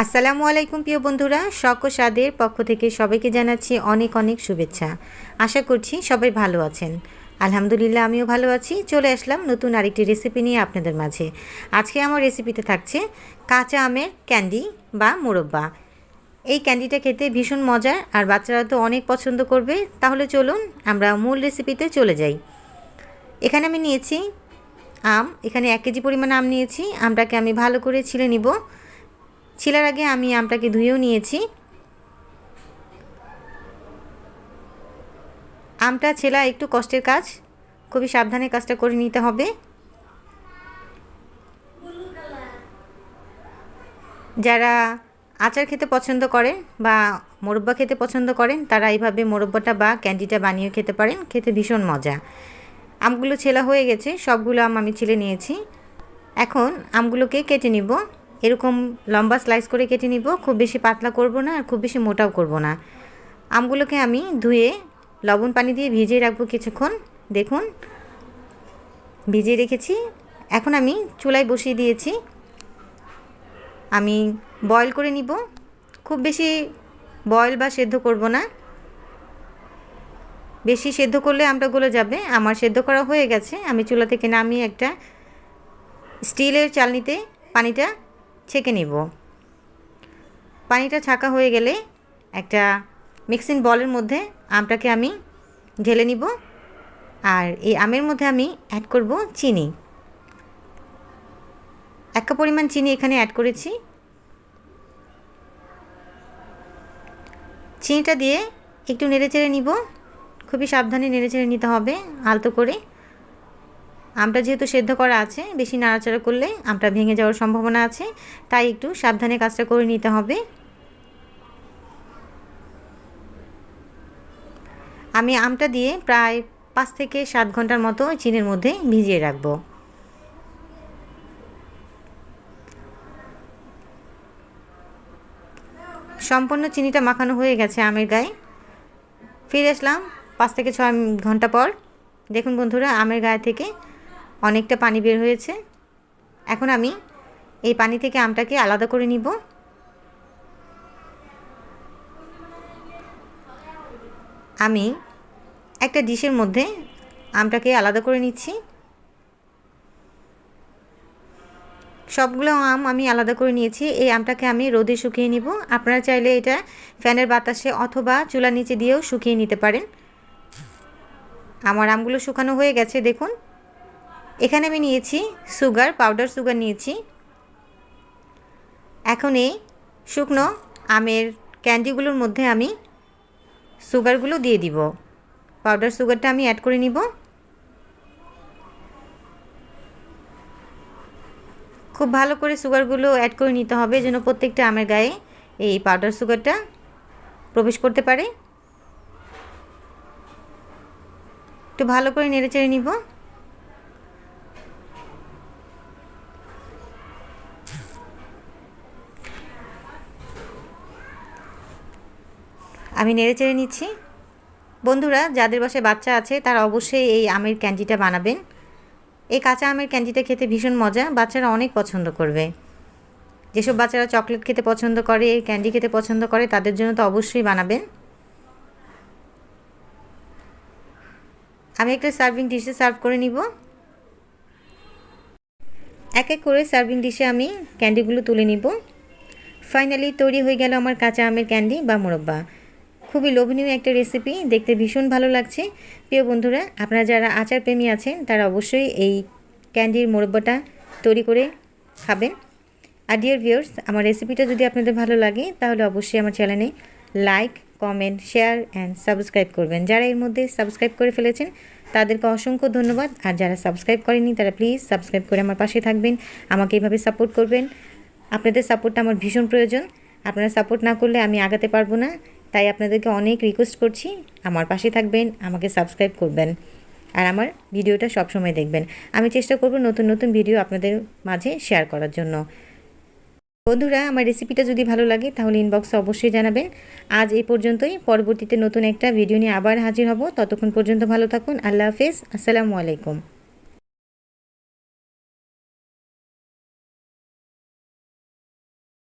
আসসালামু আলাইকুম প্রিয় বন্ধুরা ও স্বাদের পক্ষ থেকে সবাইকে জানাচ্ছি অনেক অনেক শুভেচ্ছা। আশা করছি সবাই ভালো আছেন। আলহামদুলিল্লাহ, আমিও ভালো আছি। চলে আসলাম নতুন আরেকটি রেসিপি নিয়ে আপনাদের মাঝে। আজকে আমার রেসিপিতে থাকছে কাঁচা আমের ক্যান্ডি বা মোরব্বা। এই ক্যান্ডিটা খেতে ভীষণ মজার, আর বাচ্চারা তো অনেক পছন্দ করবে। তাহলে চলুন আমরা মূল রেসিপিতে চলে যাই। এখানে আমি নিয়েছি আম, এখানে এক কেজি পরিমাণ আম নিয়েছি। আমটাকে আমি ভালো করে ছিলে নিব। ছিলার আগে আমি আমটাকে ধুয়েও নিয়েছি। আমটা ছেলা একটু কষ্টের কাজ, খুবই সাবধানে কাজটা করে নিতে হবে। যারা আচার খেতে পছন্দ করেন বা মোরব্বা খেতে পছন্দ করেন, তারা এইভাবে মোরব্বাটা বা ক্যান্ডিটা বানিয়ে খেতে পারেন, খেতে ভীষণ মজা। আমগুলো ছেলা হয়ে গেছে, সবগুলো আম আমি ছিলে নিয়েছি। এখন আমগুলোকে কেটে নিব। এরকম লম্বা স্লাইস করে কেটে নিব, খুব বেশি পাতলা করব না আর খুব বেশি মোটাও করব না। আমগুলোকে আমি ধুয়ে লবণ পানি দিয়ে ভিজিয়ে রাখব কিছুক্ষণ, দেখুন। ভিজিয়ে রেখেছি। এখন আমি চুলায় বসিয়ে দিয়েছি। আমি বয়েল করে নিব। খুব বেশি বয়েল বা সেদ্ধ করব না। বেশি সেদ্ধ করলে আমটা গলে যাবে। আমার সেদ্ধ করা হয়ে গেছে। আমি চুলা থেকে নামিয়ে একটা স্টিলের চালনিতে পানিটা ছেঁকে নিব। পানিটা ছাকা হয়ে গেলে একটা মিক্সিং বলের মধ্যে আমটাকে আমি ঢেলে নিব আর এই আমের মধ্যে আমি অ্যাড করব চিনি। এক কাপ পরিমাণ চিনি এখানে অ্যাড করেছি। চিনিটা দিয়ে একটু নেড়ে চেড়ে নিব। খুবই সাবধানে নেড়ে চেড়ে নিতে হবে, আলতো করে। আমটা যেহেতু সেদ্ধ করা আছে, বেশি নাড়াচাড়া করলে আমটা ভেঙে যাওয়ার সম্ভাবনা আছে, তাই একটু সাবধানে কাজটা করে নিতে হবে। আমি আমটা দিয়ে প্রায় পাঁচ থেকে সাত ঘণ্টার মতো চিনের মধ্যে ভিজিয়ে রাখব। সম্পূর্ণ চিনিটা মাখানো হয়ে গেছে আমের গায়ে। ফিরে আসলাম পাঁচ থেকে ছয় ঘণ্টা পর। দেখুন বন্ধুরা, আমের গায়ে থেকে অনেকটা পানি বের হয়েছে। এখন আমি এই পানি থেকে আমটাকে আলাদা করে নিব। আমি একটা ডিশের মধ্যে আমটাকে আলাদা করে নিচ্ছি। সবগুলো আম আমি আলাদা করে নিয়েছি। এই আমটাকে আমি রোদে শুকিয়ে নিব। আপনারা চাইলে এটা ফ্যানের বাতাসে অথবা চুলার নিচে দিয়েও শুকিয়ে নিতে পারেন। আমার আমগুলো শুকানো হয়ে গেছে, দেখুন। এখানে আমি নিয়েছি সুগার, পাউডার সুগার নিয়েছি। এখন এই শুকনো আমের ক্যান্ডিগুলোর মধ্যে আমি সুগারগুলো দিয়ে দিব। পাউডার সুগারটা আমি অ্যাড করে নিব। খুব ভালো করে সুগারগুলো অ্যাড করে নিতে হবে যেন প্রত্যেকটা আমের গায়ে এই পাউডার সুগারটা প্রবেশ করতে পারে। একটু ভালো করে নেড়ে চেড়ে নিব। আমি নেড়ে চেড়ে নিচ্ছি। বন্ধুরা, যাদের বাসায় বাচ্চা আছে, তারা অবশ্যই এই আমের ক্যান্ডিটা বানাবেন। এই কাঁচা আমের ক্যান্ডিটা খেতে ভীষণ মজা, বাচ্চারা অনেক পছন্দ করবে। যেসব বাচ্চারা চকলেট খেতে পছন্দ করে, এই ক্যান্ডি খেতে পছন্দ করে, তাদের জন্য তো অবশ্যই বানাবেন। আমি একটা সার্ভিং ডিশে সার্ভ করে নিব। এক এক করে সার্ভিং ডিশে আমি ক্যান্ডিগুলো তুলে নিব। ফাইনালি তৈরি হয়ে গেল আমার কাঁচা আমের ক্যান্ডি বা মোরব্বা। খুবই লোভনীয় একটা রেসিপি দেখতে ভীষণ ভালো লাগছে। প্রিয় বন্ধুরা, আপনারা যারা আচার প্রেমী আছেন, তারা অবশ্যই এই ক্যান্ডির মোরব্বাটা তৈরি করে খাবেন। আর ডিয়ার ভিউয়ার্স আমার রেসিপিটা যদি আপনাদের ভালো লাগে, তাহলে অবশ্যই আমার চ্যানেলে like comment share and subscribe করবেন। যারা এর মধ্যে সাবস্ক্রাইব করে ফেলেছেন, তাদেরকে অসংখ্য ধন্যবাদ। আর যারা সাবস্ক্রাইব করেনি তারা প্লিজ সাবস্ক্রাইব করে আমার পাশে থাকবেন। আমাকে এইভাবে সাপোর্ট করবেন। আপনাদের সাপোর্টটা আমার ভীষণ প্রয়োজন। আপনারা সাপোর্ট না করলে আমি আগাতে পারব না। তাই আপনাদেরকে অনেক রিকোয়েস্ট করছি। আমার পাশে থাকবেন, আমাকে সাবস্ক্রাইব করবেন। আর আমার ভিডিওটা সবসময় দেখবেন। আমি চেষ্টা করব নতুন নতুন ভিডিও আপনাদের মাঝে শেয়ার করার জন্য। বন্ধুরা, আমার রেসিপিটা যদি ভালো লাগে, তাহলে ইনবক্সে অবশ্যই জানাবেন। আজ এই পর্যন্তই। পরবর্তীতে নতুন একটা ভিডিও নিয়ে আবার হাজির হব। ততক্ষণ পর্যন্ত ভালো থাকুন। আল্লাহ হাফেজ। আসসালামু আলাইকুম।